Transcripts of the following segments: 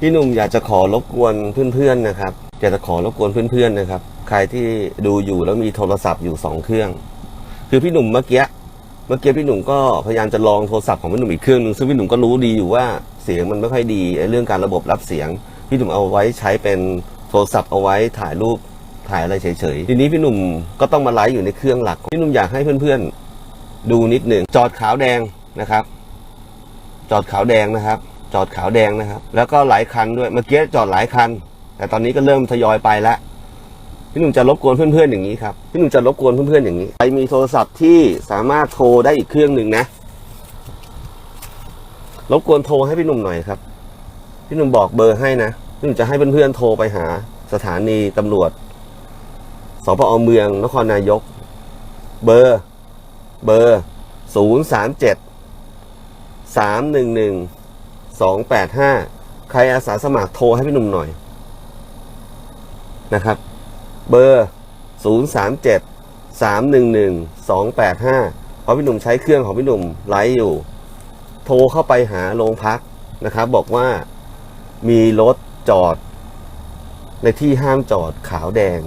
พี่หนุ่มอยากจะขอรบกวนเพื่อนๆนะครับอยากจะขอรบกวนเพื่อนๆนะครับ ใครที่ดูอยู่แล้วมีโทรศัพท์อยู่สองเครื่อง คือพี่หนุ่มเมื่อกี้เมื่อกี้พี่หนุ่มก็พยายามจะลองโทรศัพท์ของพี่หนุ่มอีกเครื่องหนึงซึ่งพี่หนุ่มก็รู้ดีอยู่ว่าเสียงมันไม่ค่อยดีเรื่องการระบบรับเสียง พี่หนุ่มเอาไว้ใช้เป็นโทรศัพท์เอาไว้ถ่ายรูปถ่ายอะไรเฉยๆทีนี้พี่หนุ่มก็ต้องมาไลฟ์อยู่ในเครื่องหลัก พี่หนุ่มอยากให้เพื่อนๆดูนิดหนึ่งจอดขาวแดงนะครับ จอดขาวแดงนะครับ จอดขาวแดงนะครับ แล้วก็หลายคันด้วยเมื่อกี้จอดหลายคัน แต่ตอนนี้ก็เริ่มทยอยไปแล้วพี่หนุ่มจะรบกวนเพื่อนๆอย่างนี้ครับพี่หนุ่มจะรบกวนเพื่อนๆอย่างนี้ใครมีโทรศัพท์ที่สามารถโทรได้อีกเครื่องหนึ่งนะรบกวนโทรให้พี่หนุ่มหน่อยครับ พี่หนุ่มบอกเบอร์ให้นะพี่หนุ่มจะให้เพื่อนๆโทรไปหาสถานีตำรวจสพอเมืองนครนายก เบอร์ เบอร์ศูนย์สามเจ็ดสามหนึ่งหนึ่ง สองแปดห้าใครอาสาสมัครโทรให้พี่หนุ่มหน่อยนะครับ เบอร์ศูนย์สามเจ็ดสามหนึ่งหนึ่งสองแปดห้าเพราะพี่หนุ่มใช้เครื่องของพี่หนุ่มไลฟ์อยู่ โทรเข้าไปหาโรงพักนะครับ บอกว่ามีรถจอด ในที่ห้ามจอดขาวแดง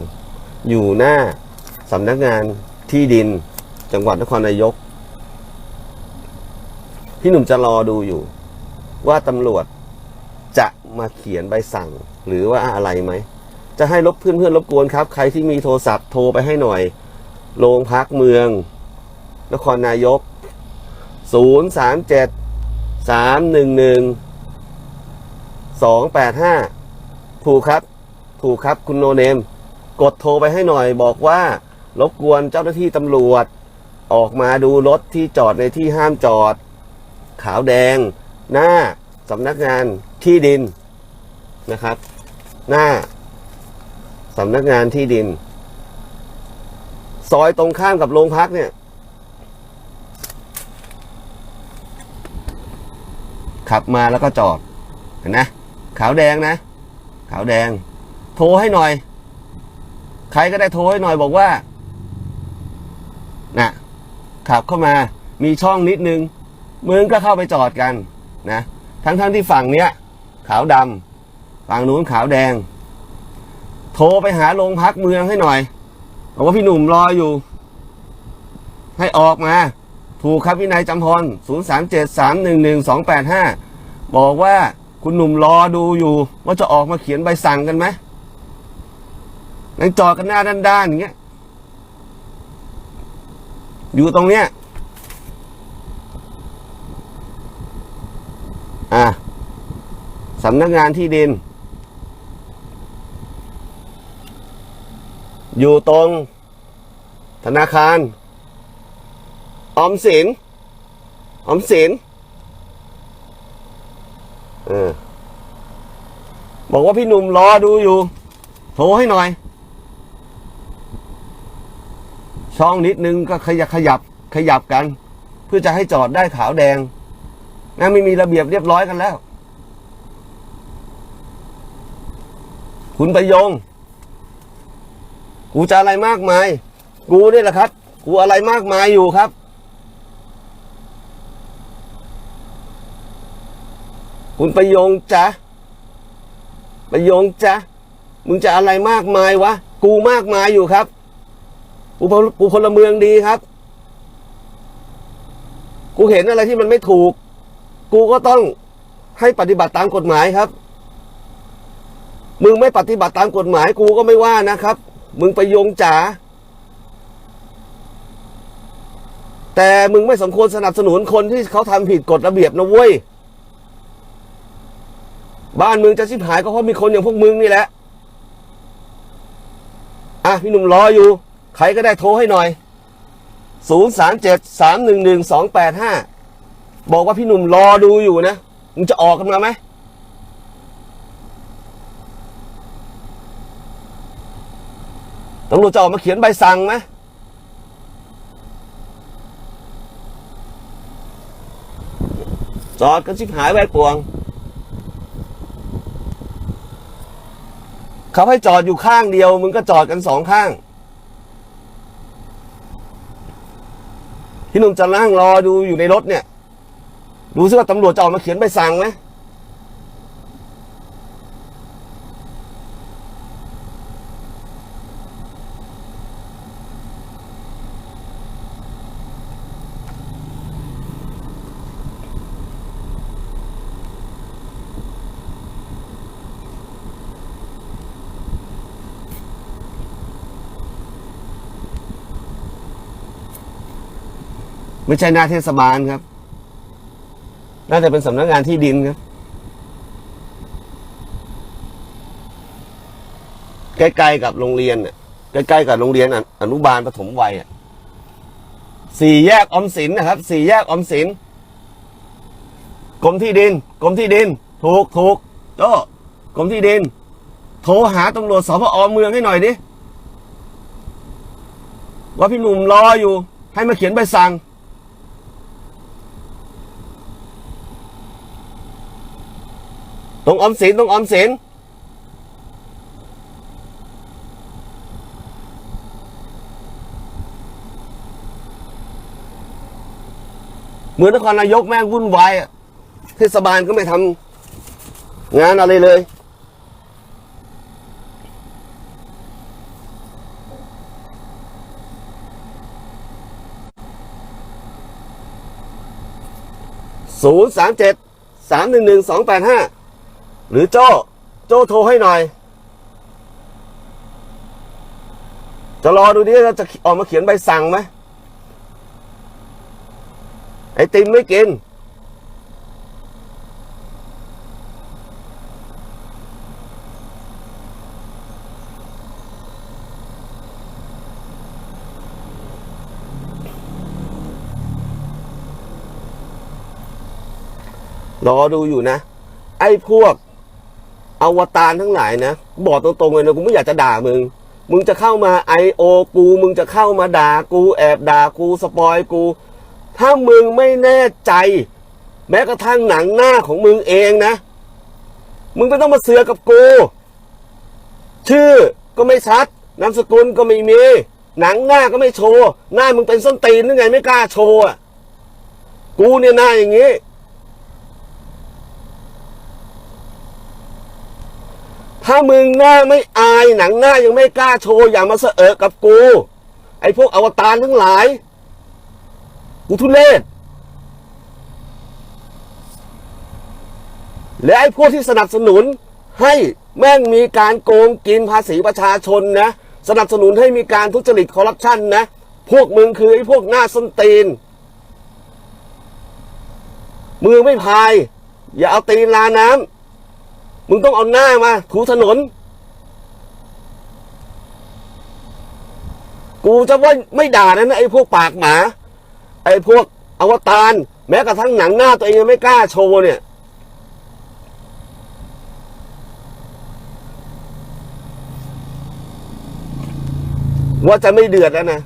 อยู่หน้าสำนักงานที่ดินจังหวัดนครนายก พี่หนุ่มจะรอดูอยู่ ว่าตำรวจจะมาเขียนใบสั่งหรือว่าอะไรไหม จะให้รบเพื่อนเพื่อนรบกวนครับ ใครที่มีโทรศัพท์โทรไปให้หน่อย โรงพักเมือง นครนายก 0 3 7 3 1 1 2 8 5 ถูกครับ ถูกครับคุณโนเนม กดโทรไปให้หน่อยบอกว่ารบกวนเจ้าหน้าที่ตำรวจ ออกมาดูรถที่จอดในที่ห้ามจอด ขาวแดง หน้าสำนักงานที่ดินนะครับ หน้าสำนักงานที่ดิน ซอยตรงข้ามกับโรงพักเนี่ย ขับมาแล้วก็จอดเห็นนะขาวแดงนะ ขาวแดง โทรให้หน่อย ใครก็ได้โทรให้หน่อยบอกว่าน่ะขับเข้ามามีช่องนิดนึงมึงก็เข้าไปจอดกัน นะทั้งๆทที่ฝั่งเนี้ยขาวดำฝั่งนู้นขาวแดง โทรไปหาโรงพักเมืองให้หน่อยบอกว่าพี่หนุ่มรออยู่ ให้ออกมา ถูกครับพี่นายจำพร 0 3 7 3 1 1 2 8 5 บอกว่าคุณหนุ่มรอดูอยู่ ว่าจะออกมาเขียนใบสั่งกันไหมนั่งจอดกันหน้าด้านๆอย่างเงี้ย อยู่ตรงเนี้ย อะ สำนักงานที่ดิน อยู่ตรง ธนาคาร ออมสิน ออมสินเออบอกว่าพี่หนุ่มรอดูอยู่ โทรให้หน่อย ช่องนิดนึงก็ขยับขยับขยับกัน เพื่อจะให้จอดได้ขาวแดงนะไม่มีระเบียบเรียบร้อยกันแล้ว คุณประยง กูจะอะไรมากมาย กูนี่แหละครับ กูอะไรมากมายอยู่ครับ คุณประยงจ๊ะประยงจ๊ะมึงจะอะไรมากมายวะ กูมากมายอยู่ครับ กูกูพลเมืองดีครับ กูเห็นอะไรที่มันไม่ถูก กูก็ต้องให้ปฏิบัติตามกฎหมายครับ มึงไม่ปฏิบัติตามกฎหมายกูก็ไม่ว่านะครับ มึงไปยงจ๋าแต่มึงไม่สมควรสนับสนุนคนที่เขาทำผิดกฎระเบียบนะเว้ย บ้านมึงจะชิบหายก็เพราะมีคนอย่างพวกมึงนี่แหละ อะพี่หนุ่มรออยู่ ใครก็ได้โทรให้หน่อย 0 3 7 3 1 1 2 8 5 บอกว่าพี่หนุ่มรอดูอยู่นะ มึงจะออกกันมาไหม ตำรวจจะออกมาเขียนใบสั่งไหมจอดกันชิบหายไปปวง เขาให้จอดอยู่ข้างเดียว มึงก็จอดกันสองข้าง พี่หนุ่มจะนั่งรอดูอยู่ในรถเนี่ย ดูซิว่าตำรวจจะออกมาเขียนใบสั่งไหม ไม่ใช่หน้าเทศบาลครับ น่าจะเป็นสำนักงานที่ดินครับ ใกล้ๆกับโรงเรียนน่ะใกล้ๆกับโรงเรียนอนุบาลปฐมวัยอะสี่แยกออมสินนะครับสี่แยกออมสินกรมที่ดินกรมที่ดิน ถูกถูกโจ้กรมที่ดิน โทรหาตำรวจสพอเมืองให้หน่อยดิว่าพี่หนุ่มรออยู่ ให้มาเขียนใบสั่ง ตรงออมสินตรงออมสินเหมือนนครนายกแม่งวุ่นวายอะเทศบาลก็ไม่ทำงานอะไรเลย ศูนย์สามเจ็ดสามหนึ่งหนึ่งสองแปดห้า หรือโจ้โจ้โทรให้หน่อย จะรอดูดิว่าจะออกมาเขียนใบสั่งไหมไอติมไม่กิน รอดูอยู่นะ ไอ้พวก อวตารทั้งหลายนะ บอกตรงๆเลยนะกูไม่อยากจะด่ามึง มึงจะเข้ามาไอโอกู มึงจะเข้ามาด่ากูแอบด่ากูสปอยกู ถ้ามึงไม่แน่ใจ แม้กระทั่งหนังหน้าของมึงเองนะ มึงไม่ต้องมาเสือกกับกู ชื่อก็ไม่ชัดนามสกุลก็ไม่มี หนังหน้าก็ไม่โชว์ หน้ามึงเป็นส้นตีนหรือไงไม่กล้าโชว์กูเนี่ยหน้าอย่างนี้ ถ้ามึงหน้าไม่อายหนังหน้ายังไม่กล้าโชว์อย่ามาเสอะเอกับกู ไอ้พวกอวตารทั้งหลาย กูทุเลศและไอ้พวกที่สนับสนุนให้แม่งมีการโกงกินภาษีประชาชนนะ สนับสนุนให้มีการทุจริตคอร์รัปชันนะ พวกมึงคือไอ้พวกหน้าส้นตีน มือไม่พาย อย่าเอาตีนลาน้ำ มึงต้องเอาหน้ามาถูถนน กูจะว่าไม่ด่านะไอ้พวกปากหมา ไอ้พวกอวตาร แม้กระทั่งหนังหน้าตัวเองยังไม่กล้าโชว์เนี่ย ว่าจะไม่เดือดแล้วนะ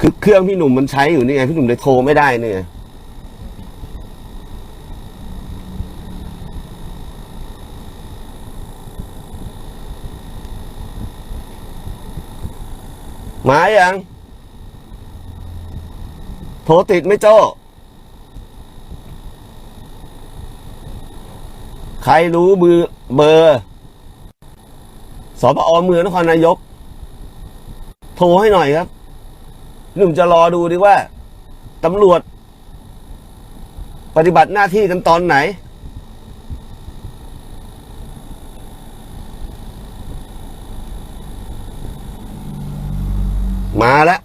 คือเครื่องพี่หนุ่มมันใช้อยู่นี่ไงพี่หนุ่มเลยโทรไม่ได้เนี่ย มายังโทรติดไม่โจ้ใครรู้มือเบอร์สปอเมืองนครนายก โทรให้หน่อยครับ หนุ่มจะรอดูดีว่าตำรวจ ปฏิบัติหน้าที่กันตอนไหน มาแล้ว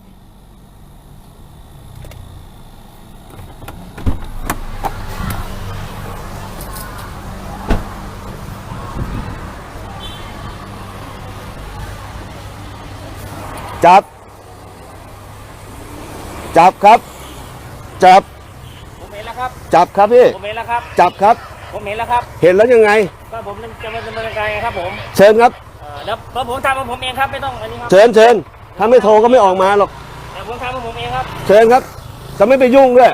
จับ จับครับ จับ ผมเห็นแล้วครับ จับครับพี่ ผมเห็นแล้วครับ จับครับ ผมเห็นแล้วครับ เห็นแล้วยังไง ก็ผมจะมาดำเนินการไงครับผมเชิญครับ เอ่อแล้วแล้วผมทำของผมเองครับไม่ต้องอันนี้ครับ เชิญเชิญถ้าไม่โทรก็ไม่ออกมาหรอก แต่ผมทำของผมเองครับ เชิญครับจะไม่ไปยุ่งด้วย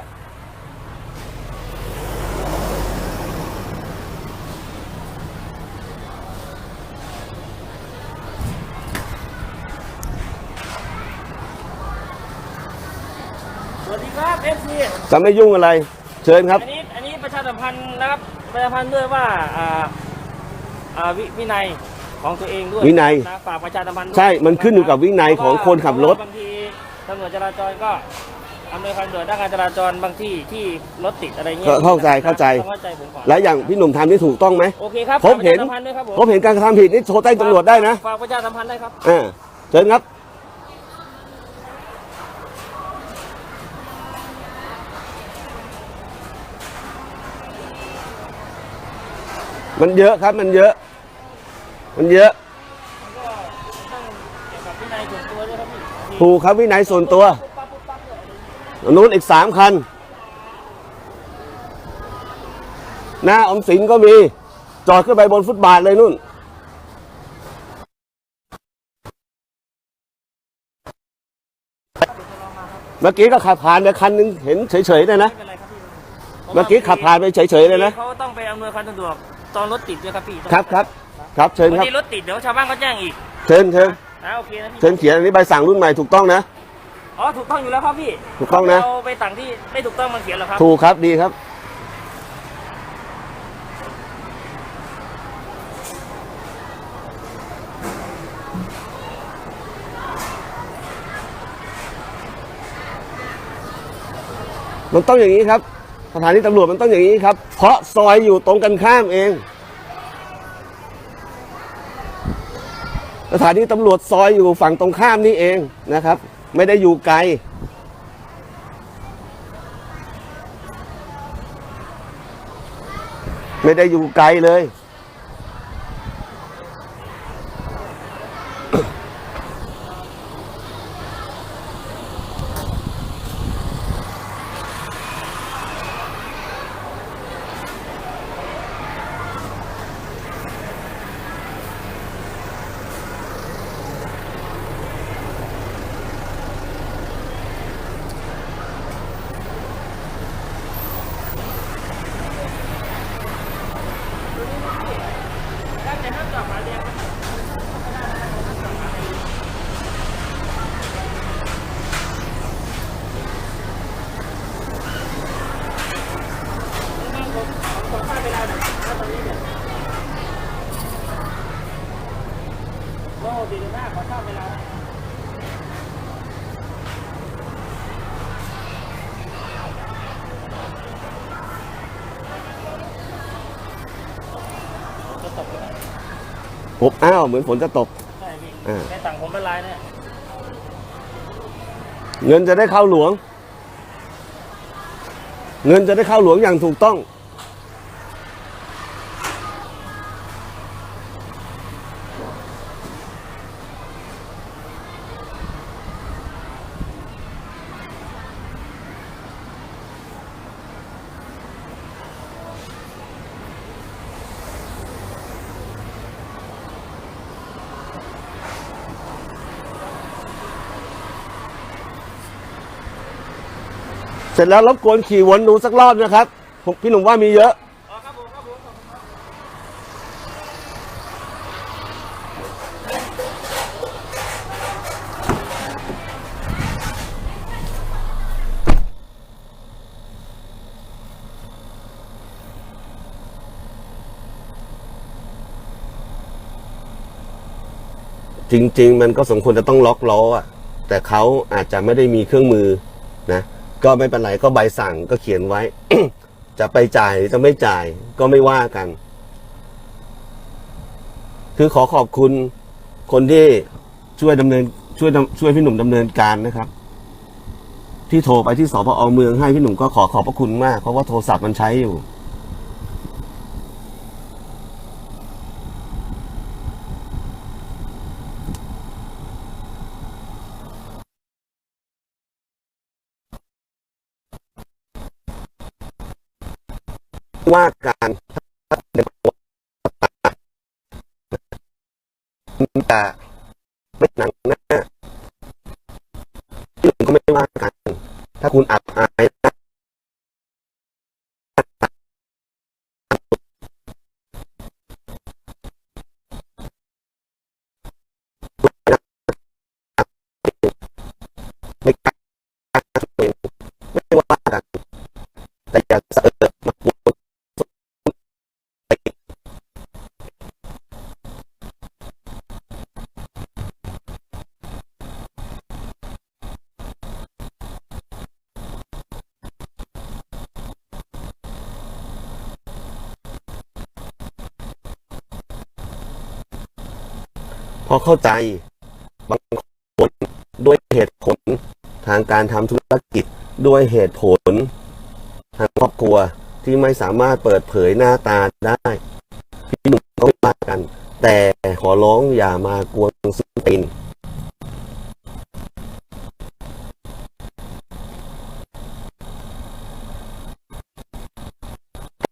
สวัสดีครับเอฟซีจะไม่ยุ่งอะไร เชิญครับ อันนี้อันนี้ประชาสัมพันธ์นะครับประชาสัมพันธ์ด้วยว่าอ่าอ่าวิวินัยของตัวเองด้วยวินัยะฝากประชาสัมพันธ์ด้วยใช่ มันขึ้นอยู่กับวินัยของคนขับรถ เพาะว่าบางทีตำรวจจราจรก็อำนวยความสะดวกด้านการจราจรบางที่ที่รถติดอะไรเงี้ยเข้าเข้าใจเข้าใจ ต้องเข้าใจผมก่อนแล้วอย่างพี่หนุ่มทำนี่ถูกต้องไหม โอเคครับผมเห็น ฝากประชาสัมพันธ์ด้วยครับผม ผมเห็นการกระทำผิดนี่โทรแจ้งตำรวจได้นะ ฝากประชาสัมพันธ์ได้ครับ อ่า เชิญครับ มันเยอะครับมันเยอะ มันเยอะมันก็ต้องเกี่ยวกับวินัยส่วนตัวด้วยครับพี่ถูกครับวินัยส่วนตัวนู้นอีกสามคัน หน้าอมสินก็มี จอดขึ้นไปบนฟุตบาทเลยนู่นเมื่อกี้ก็ขับผ่านไปคันหนึงเห็นเฉยๆเลยนะเป็นไรครับพี่เมื่อกี้ขับผ่านไปเฉยๆเลยนะเขาต้องไปอำนวยความสะดวก ตอนรถติดด้วยครับพี่ครับครับครับเชิญวันครับนี้รถติดเดี๋ยวชาวบ้านก็แจ้งอีกเชิญเชิญนะโอเคนะพี่เชิญเขียนอันนี้ใบสั่งรุ่นใหม่ถูกต้องนะ อ๋อถูกต้องอยู่แล้วครับพี่ถูกต้องนะ เราไปสั่งที่ไม่ถูกต้องมาเขียนหรอครับ ถูกครับดีครับ มันต้องอย่างนี้ครับ สถานีตำรวจมันต้องอย่างนี้ครับ เพราะซอยอยู่ตรงกันข้ามเอง สถานีตำรวจซอยอยู่ฝั่งตรงข้ามนี่เองนะครับ ไม่ได้อยู่ไกล ไม่ได้อยู่ไกลเลย ได้แต่ห้ามจอดหมายเรียงครับผมขอค่าเวลาหน่อยนะตอนนี้เนี่ยโลดีหน้าขอค่าเวลาหน่อยจะตกเลยนะ อ บอ้าวเหมือนฝนจะตก ใช่พี่อ่า ในสั่งผมเป็นลายเนี่ยเงินจะได้เข้าหลวง เงินจะได้เข้าหลวงอย่างถูกต้อง สร็จแล้วรบกวนขี่วนดูสักรอบนะครับ พี่หนุ่มว่ามีเยอะอ๋อครับผมครับผมขอบคุณครับจริง ๆ มันก็สมควรจะต้องล็อกล้ออะแต่เขาอาจจะไม่ได้มีเครื่องมือนะ ก็ไม่เป็นไรก็ใบสั่งก็เขียนไว้ จะไปจ่ายจะไม่จ่ายก็ไม่ว่ากัน คือขอขอบคุณคนที่ช่วยดำเนิน ช่วยช่วยพี่หนุ่มดำเนินการนะครับ ที่โทรไปที่สพอเมืองให้พี่หนุ่มก็ขอขอบพระคุณมากเพราะว่าโทรศัพท์มันใช้อยู่ ว่าการแต่ไม่หนังหน้าที่อื่นก็ไม่ว่ากัน ถ้าคุณอับ เข้าใจ บางคนด้วยเหตุผลทางการทำธุรกิจด้วยเหตุผล ทางครอบครัวที่ไม่สามารถเปิดเผยหน้าตาได้พี่หนุ่มก็ไม่ว่ากัน แต่ขอร้องอย่ามากวนส้นตีน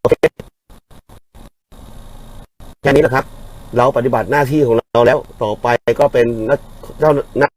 โอเคแค่นี้แหละครับ เราปฏิบัติหน้าที่ของเรา แล้วต่อไปก็เป็นนักเจ้าหน้า